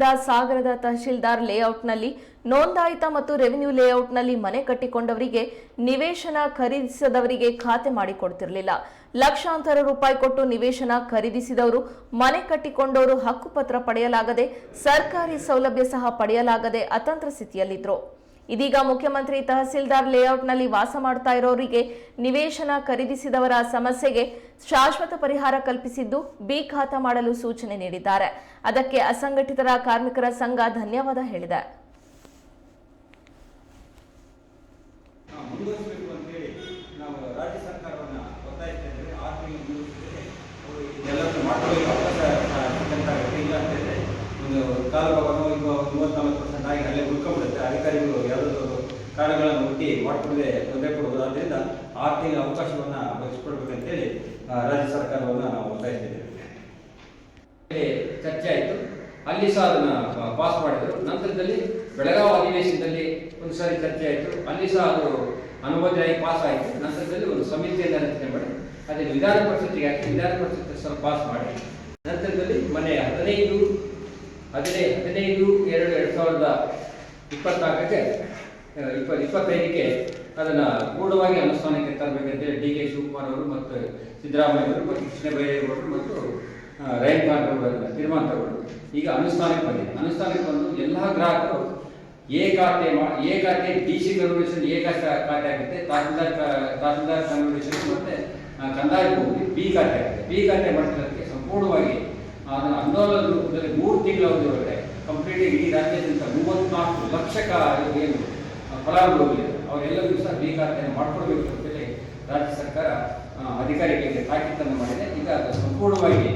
ಸಾಗರದ ತಹಶೀಲ್ದಾರ್ ಲೇಔಟ್ನಲ್ಲಿ ನೋಂದಾಯಿತ ಮತ್ತು ರೆವಿನ್ಯೂ ಲೇಔಟ್ನಲ್ಲಿ ಮನೆ ಕಟ್ಟಿಕೊಂಡವರಿಗೆ ನಿವೇಶನ ಖರೀದಿಸದವರಿಗೆ ಖಾತೆ ಮಾಡಿಕೊಡ್ತಿರಲಿಲ್ಲ. ಲಕ್ಷಾಂತರ ರೂಪಾಯಿ ಕೊಟ್ಟು ನಿವೇಶನ ಖರೀದಿಸಿದವರು ಮನೆ ಕಟ್ಟಿಕೊಂಡವರು ಹಕ್ಕುಪತ್ರ ಪಡೆಯಲಾಗದೆ ಸರ್ಕಾರಿ ಸೌಲಭ್ಯ ಸಹ ಪಡೆಯಲಾಗದೆ ಅತಂತ್ರ ಸ್ಥಿತಿಯಲ್ಲಿದ್ರು. ಇದೀಗ ಮುಖ್ಯಮಂತ್ರಿ ತಹಸೀಲ್ದಾರ್ ಲೇಔಟ್ನಲ್ಲಿ ವಾಸ ಮಾಡ್ತಾ ಇರೋರಿಗೆ ನಿವೇಶನ ಖರೀದಿಸಿದವರ ಸಮಸ್ಯೆಗೆ ಶಾಶ್ವತ ಪರಿಹಾರ ಕಲ್ಪಿಸಿದ್ದು ಬಿ ಖಾತ ಮಾಡಲು ಸೂಚನೆ ನೀಡಿದ್ದಾರೆ. ಅದಕ್ಕೆ ಅಸಂಘಟಿತರ ಕಾರ್ಮಿಕರ ಸಂಘ ಧನ್ಯವಾದ ಹೇಳಿದೆ. ಒಂದು ಉಳ್ಕೊಂಡ್ಬಿಡುತ್ತೆ ಅಧಿಕಾರಿಗಳು ಯಾವುದಾದ್ರು ಕಾರಣಗಳನ್ನು ಹುಟ್ಟಿ ಮಾಡಿಕೊಂಡೇ ತೊಂದರೆ ಕೊಡ್ಬೋದು ಆದ್ದರಿಂದ ಆರ್ಥಿಕ ತಿಂಗಳ ಅವಕಾಶವನ್ನು ಬರೆಸಿಕೊಡ್ಬೇಕಂತೇಳಿ ಆ, ರಾಜ್ಯ ಸರ್ಕಾರವನ್ನು ನಾವು ಒತ್ತಾಯಿಸಿದ್ದೇವೆ. ಚರ್ಚೆ ಆಯಿತು. ಅಲ್ಲಿ ಸಹ ಅದನ್ನು ಪಾಸ್ ಮಾಡಿದರು. ನಂತರದಲ್ಲಿ ಬೆಳಗಾವಿ ಅಧಿವೇಶನದಲ್ಲಿ ಒಂದು ಸಾರಿ ಚರ್ಚೆ ಆಯಿತು. ಅಲ್ಲಿ ಸಹ ಅದು ಅನುಮೋದನೆಯಾಗಿ ಪಾಸ್ ಆಯಿತು. ನಂತರದಲ್ಲಿ ಒಂದು ಸಮಿತಿಯನ್ನು ರಚನೆ ಮಾಡಿ ಅದೇ ವಿಧಾನ ಪರಿಷತ್ತಿಗೆ ಹಾಕಿ ವಿಧಾನ ಪರಿಷತ್ ಸಹ ಪಾಸ್ ಮಾಡಿ. ನಂತರದಲ್ಲಿ ಮನೆ ಹದಿನೈದು ಹದಿನೈದು ಹದಿನೈದು ಎರಡು ಎರಡು ಸಾವಿರದ ಇಪ್ಪತ್ನಾಲ್ಕಕ್ಕೆ ಇಪ್ಪ, ಇಪ್ಪತ್ತೈದಕ್ಕೆ ಅದನ್ನು ಪೂರ್ಣವಾಗಿ ಅನುಷ್ಠಾನಕ್ಕೆ ತರಬೇಕಂತೇಳಿ ಡಿ ಕೆ ಶಿವಕುಮಾರ್ ಅವರು ಮತ್ತು ಸಿದ್ದರಾಮಯ್ಯ ಅವರು ಮತ್ತು ಕೃಷ್ಣ ಬೈರೇಗೌಡರು ಮತ್ತು ಖಾನ್ ಅವರು ತೀರ್ಮಾನ ತಗೊಂಡು ಈಗ ಅನುಷ್ಠಾನಕ್ಕೆ ಬಂದಿದೆ. ಅನುಷ್ಠಾನಕ್ಕೆ ಬಂದು ಎಲ್ಲ ಗ್ರಾಹಕರು ಎ ಖಾತೆ ಎ ಖಾತೆ ಡಿ ಸಿ ಕನ್ವರ್ಷನ್ ಎ ಖಾತೆ ಖಾತೆ ಆಗುತ್ತೆ, ತಹಸೀಲ್ದಾರ್ ತಹಸೀಲ್ದಾರ್ ಕನ್ವರ್ಷನ್ ಮತ್ತೆ ಕಂದಾಯ ಭೂಮಿ, ಬಿ ಖಾತೆ ಆಗುತ್ತೆ. ಬಿ ಖಾತೆ ಮಾಡಿರೋದಕ್ಕೆ ಸಂಪೂರ್ಣವಾಗಿ ಅದನ್ನು ಹನ್ನೊಂದು ರೂಪದಲ್ಲಿ ಮೂರು ತಿಂಗಳ ಕಂಪ್ಲೀಟ್ಲಿ ಕಂಪ್ಲೀಟ್ ಇಡೀ ರಾಜ್ಯಾದ್ಯಂತ ಮೂವತ್ನಾಲ್ಕು ಲಕ್ಷಕ ಏನು ಫಲಾನುಭವಿಗಳು ಅವರೆಲ್ಲರಿಗೂ ಸಹ ಬಿ ಖಾತೆಯನ್ನು ಮಾಡ್ಕೊಡ್ಬೇಕು ಅಂತೇಳಿ ರಾಜ್ಯ ಸರ್ಕಾರ ಅಧಿಕಾರಿಗಳಿಗೆ ತಾಕೀತನ್ನು ಮಾಡಿದೆ. ಈಗ ಅದು ಸಂಪೂರ್ಣವಾಗಿ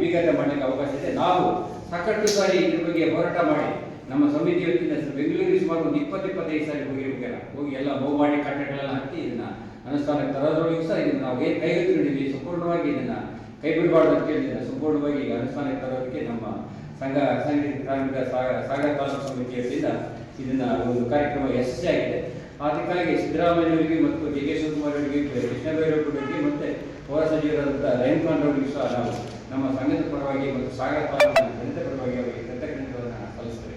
ಬೀಗತೆ ಮಾಡಲಿಕ್ಕೆ ಅವಕಾಶ ಇದೆ. ನಾವು ಸಾಕಷ್ಟು ಸಾರಿ ಇದ್ರ ಬಗ್ಗೆ ಹೋರಾಟ ಮಾಡಿ, ನಮ್ಮ ಸಮಿತಿ ವತಿಯಿಂದ ಬೆಂಗಳೂರಿಗೆ ಸುಮಾರು ಒಂದು ಇಪ್ಪತ್ತು, ಇಪ್ಪತ್ತೈದು ಸಾರಿ ಹೋಗಿರ್ಬೇಕಲ್ಲ ಹೋಗಿ ಎಲ್ಲ ಬಹು ಮಾಡಿ ಕಟ್ಟಡಗಳೆಲ್ಲ ಹಾಕಿ ಇದನ್ನ ಅನುಷ್ಠಾನಕ್ಕೆ ತರೋದ್ರೊಳಗೂ ಸಹ ಇದನ್ನ ನಾವು ಏನು ಕೈಗೆತ್ತಿಕೊಂಡಿದ್ದೀವಿ, ಸಂಪೂರ್ಣವಾಗಿ ಇದನ್ನ ಕೈ ಬಿಡಬಾರ್ದು ಅಂತ ಹೇಳಿ ಸಂಪೂರ್ಣವಾಗಿ ಈಗ ಅನುಷ್ಠಾನಕ್ಕೆ ನಮ್ಮ ಸಂಘ, ಸಂಘಟಿತ ಕಾರ್ಮಿಕ ಸಾಗರ ತಾಲೂಕು ಸಮಿತಿ ವತಿಯಿಂದ ಇದನ್ನ ಒಂದು ಕಾರ್ಯಕ್ರಮ ಯಶಸ್ವಿಯಾಗಿದೆ ಅದಕ್ಕಾಗಿ ಸಿದ್ದರಾಮಯ್ಯವರಿಗೆ ಮತ್ತು ಡಿ ಕೆ ಶಿವಕುಮಾರ್ ಅವರಿಗೆ ಕೃಷ್ಣ ಬೈರೇಗೌಡರಿಗೆ ಮತ್ತೆ ಪೌರ ಸಚಿವರಾದಂಥ ಖಾನ್ ಅವರಿಗೂ ಸಹ ನಾವು ನಮ್ಮ ಸಂಘದ ಪರವಾಗಿ ಮತ್ತು ಸಾಗರ ತಾಲೂಕಿನ ಜನತೆ ಪರವಾಗಿ ಅವರಿಗೆ ಕೃತಜ್ಞತೆಗಳನ್ನು ಸಲ್ಲಿಸ್ತೇವೆ.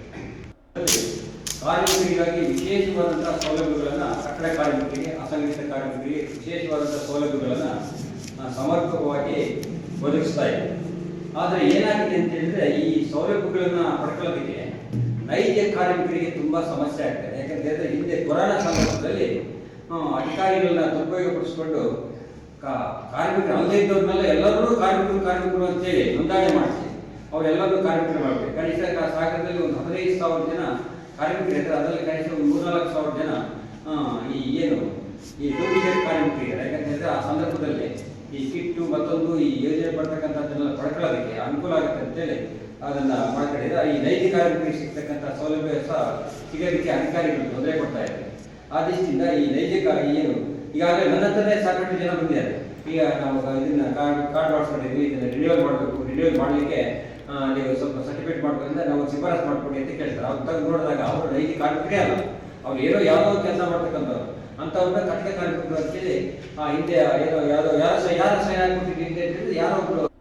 ಕಾರ್ಮಿಕರಿಗಾಗಿ ವಿಶೇಷವಾದಂತಹ ಸೌಲಭ್ಯಗಳನ್ನು ಕಟ್ಟಡ ಕಾರ್ಮಿಕರಿಗೆ, ಅಸಂಘಟಿತ ಕಾರ್ಮಿಕರಿಗೆ ವಿಶೇಷವಾದಂತಹ ಸೌಲಭ್ಯಗಳನ್ನು ಸಮರ್ಪಕವಾಗಿ ಒದಗಿಸ್ತಾ ಇದೆ. ಆದರೆ ಏನಾಗಿದೆ ಅಂತ ಹೇಳಿದ್ರೆ ಈ ಸೌಲಭ್ಯಗಳನ್ನು ಪಡ್ಕೊಳ್ಳೋದಕ್ಕೆ ನೈಜ ಕಾರ್ಮಿಕರಿಗೆ ತುಂಬಾ ಸಮಸ್ಯೆ ಆಗ್ತದೆ. ಯಾಕಂದ್ರೆ ಹಿಂದೆ ಕೊರೋನಾ ಸಂದರ್ಭದಲ್ಲಿ ಅಧಿಕಾರಿಗಳನ್ನ ದುರುಪಯೋಗಪಡಿಸ್ಕೊಂಡು ಕಾ- ಕಾರ್ಮಿಕರು ಅಲ್ಲದೆ ಇದ್ದವ್ರನ್ನೆಲ್ಲ ಎಲ್ಲರೂ ಕಾರ್ಮಿಕರು ಕಾರ್ಮಿಕರು ಅಂತೇಳಿ ನೋಂದಣಿ ಮಾಡಿಸಿ ಅವರೆಲ್ಲರೂ ಕಾರ್ಮಿಕರು ಮಾಡಬೇಕು. ಕನಿಷ್ಠ ಸಾಗರದಲ್ಲಿ ಒಂದು ಹದಿನೈದು ಸಾವಿರ ಜನ ಕಾರ್ಮಿಕರು ಇದ್ದಾರೆ. ಅದರಲ್ಲಿ ಕನಿಷ್ಠ ಒಂದು ಮೂರ್ನಾಲ್ಕು ಸಾವಿರ ಜನ ಈ ಏನು, ಈ ಡೂಪ್ಲಿಕೇಟ್ ಕಾರ್ಮಿಕರಿದ್ದಾರೆ ಯಾಕಂತ ಹೇಳಿದ್ರೆ ಆ ಸಂದರ್ಭದಲ್ಲಿ ಈ ಕಿಟ್ಟು ಮತ್ತೊಂದು ಈ ಯೋಜನೆ ಬರ್ತಕ್ಕಂಥದ್ದನ್ನೆಲ್ಲ ಪಡ್ಕೊಳ್ಳೋದಕ್ಕೆ ಅನುಕೂಲ ಆಗುತ್ತೆ ಅಂತೇಳಿ ಅದನ್ನ ಮಾಡ್ಕೊಂಡಿದ್ರೆ ಈ ನೈಜ ಕಾರ್ಮಿಕರಿಗೆ ಸಿಗ್ತಕ್ಕಂಥ ಸೌಲಭ್ಯ ಸಹ ಸಿಗೋದಕ್ಕೆ ಅಧಿಕಾರಿಗಳು ತೊಂದರೆ ಕೊಡ್ತಾ ಇದ್ದಾರೆ. ಆ ದೃಷ್ಟಿಯಿಂದ ಈ ನೈಜ ಏನು, ಈಗಾಗಲೇ ನನ್ನ ಹತ್ರನೇ ಸಾಕಷ್ಟು ಜನ ಬಂದಿದ್ದಾರೆ. ಈಗ ನಾವು ಇದನ್ನ ಕಾರ್ಡ್ ಕಾರ್ಡ್ ಮಾಡಿಸ್ಕೊಂಡಿದ್ವಿ ಇದನ್ನ ರಿನ್ಯೂವಲ್ ಮಾಡಬೇಕು. ರಿನ್ಯೂವಲ್ ಮಾಡಲಿಕ್ಕೆ ನೀವು ಸ್ವಲ್ಪ ಸರ್ಟಿಫಿಕೇಟ್ ಮಾಡ್ಕೊಂಡ್ರೆ ನಾವು ಶಿಫಾರಸ್ ಮಾಡ್ಕೊಡಿ ಅಂತ ಕೇಳ್ತಾರೆ. ಅವ್ರು ತಗೊಂಡು ನೋಡಿದಾಗ ಅವರು ನೈಜ ಕಾರ್ಮಿಕರೇ ಅಲ್ಲ. ಅವ್ರು ಏನೋ ಯಾವುದೋ ಕೆಲಸ ಮಾಡ್ತಕ್ಕಂಥವ್ರು. ಅಂಥವ್ರನ್ನ ಕಟ್ಟಡ ಕಾರ್ಮಿಕರು ಅಂತೇಳಿ ಆ ಹಿಂದೆ ಏನೋ ಯಾರೋ ಯಾರ ಯಾರ ಸಹ ಹಾಕ್ಬಿಟ್ಟಿದ್ದು ಹಿಂದೆ ಅಂತ ಹೇಳಿದ್ರೆ ಯಾರೋ ಒಬ್ರು